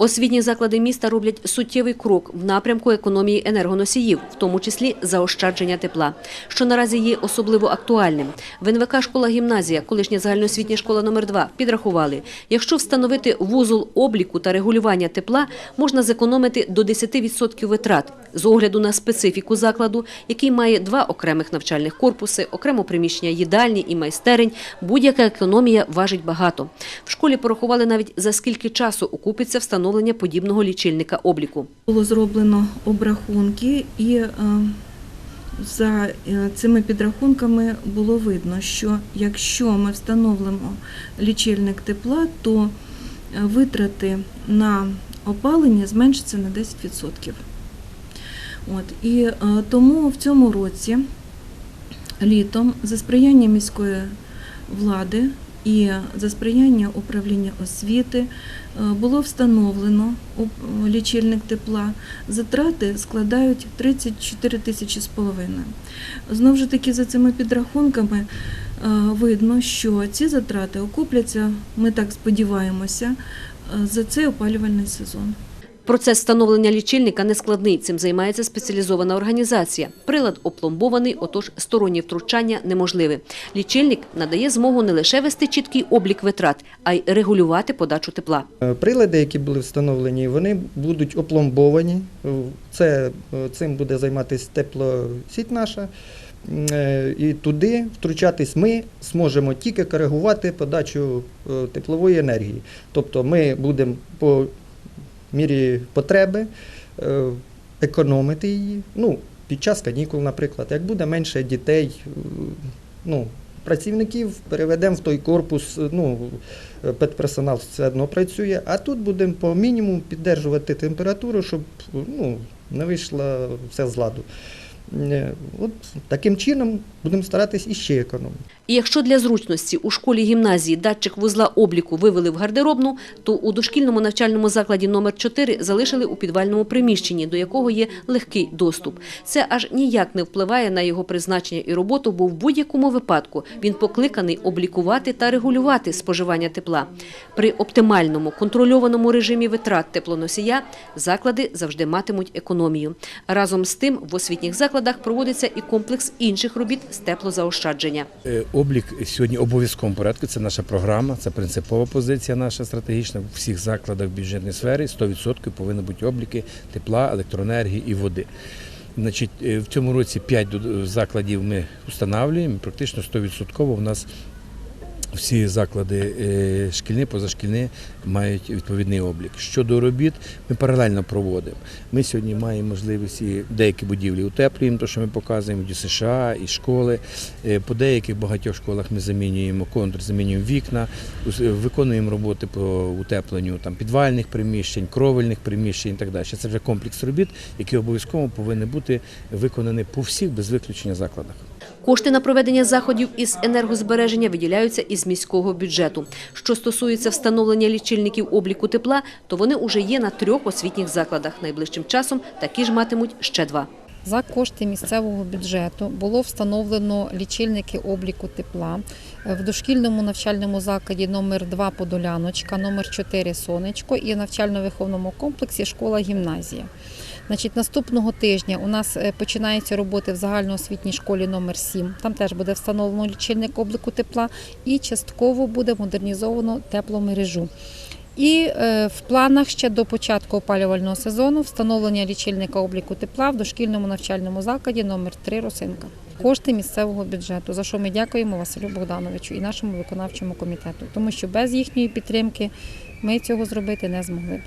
Освітні заклади міста роблять суттєвий крок в напрямку економії енергоносіїв, в тому числі заощадження тепла, що наразі є особливо актуальним. В НВК школа-гімназія, колишня загальноосвітня школа номер 2 підрахували, якщо встановити вузол обліку та регулювання тепла, можна зекономити до 10% витрат. З огляду на специфіку закладу, який має два окремих навчальних корпуси, окремо приміщення їдальні і майстерень, будь-яка економія важить багато. В школі порахували навіть за скільки часу окупиться встановлення подібного лічильника обліку. Було зроблено обрахунки, і е, за е, цими підрахунками було видно, що якщо ми встановимо лічильник тепла, то е, витрати на опалення зменшаться на 10%. От, і тому в цьому році літом за сприяння міської влади і за сприяння управління освіти е, було встановлено лічильник тепла. Затрати складають 34 тисячі з половиною. Знову ж таки, за цими підрахунками е, видно, що ці затрати окупляться, ми так сподіваємося, е, за цей опалювальний сезон. Процес встановлення лічильника нескладний. Цим займається спеціалізована організація. Прилад опломбований, отож стороннє втручання неможливе. Лічильник надає змогу не лише вести чіткий облік витрат, а й регулювати подачу тепла. Е, Прилади, які були встановлені, вони будуть опломбовані. Е, Це, е, цим буде займатися теплосіть наша. І туди втручатись ми зможемо тільки коригувати подачу теплової енергії. Тобто ми будемо по мірі потреби е, економити її. Ну, під час канікул, наприклад, як буде менше дітей, е, ну, працівників переведемо в той корпус, е, ну, педперсонал все одно працює, а тут будемо по мінімуму піддержувати температуру, щоб ну, не вийшло все з ладу. Е, От таким чином будемо старатись іще економити. І якщо для зручності у школі гімназії датчик вузла обліку вивели в гардеробну, то у дошкільному навчальному закладі номер 4 залишили у підвальному приміщенні, до якого є легкий доступ. Це аж ніяк не впливає на його призначення і роботу, бо в будь-якому випадку він покликаний облікувати та регулювати споживання тепла. При оптимальному контрольованому режимі витрат теплоносія заклади завжди матимуть економію. Разом з тим в освітніх закладах проводиться і комплекс інших робіт з теплозаощадження. Е, Облік сьогодні обов'язковому порядку. Це наша програма, це принципова позиція наша стратегічна. У всіх закладах бюджетної сфери 100% повинні бути обліки тепла, електроенергії і води. Значить, е, в цьому році 5 закладів ми встановлюємо. Практично 100% у нас всі заклади е, шкільні, позашкільні мають відповідний облік. Щодо робіт, ми паралельно проводимо. Ми сьогодні маємо можливість і деякі будівлі утеплюємо, то що ми показуємо і США, і школи. Е, По деяких багатьох школах ми замінюємо контур, замінюємо вікна, виконуємо роботи по утепленню там, підвальних приміщень, кровельних приміщень і так далі. Це вже комплекс робіт, які обов'язково повинні бути виконані по всіх без виключення закладах. Кошти на проведення заходів із енергозбереження виділяються із міського бюджету. Що стосується встановлення лічильників обліку тепла, то вони уже є на трьох освітніх закладах. Найближчим часом такі ж матимуть ще два. За кошти місцевого бюджету було встановлено лічильники обліку тепла в дошкільному навчальному закладі номер 2 Подоляночка, номер 4 Сонечко і навчально-виховному комплексі школа-гімназія. Значить, наступного тижня у нас е, починаються роботи в загальноосвітній школі номер 7 Там теж буде встановлено лічильник обліку тепла і частково буде модернізовано тепломережу. І е, в планах ще до початку опалювального сезону встановлення лічильника обліку тепла в дошкільному навчальному закладі номер 3 Росинка. Кошти місцевого бюджету, за що ми дякуємо Василю Богдановичу і нашому виконавчому комітету, тому що без їхньої підтримки ми цього зробити не змогли.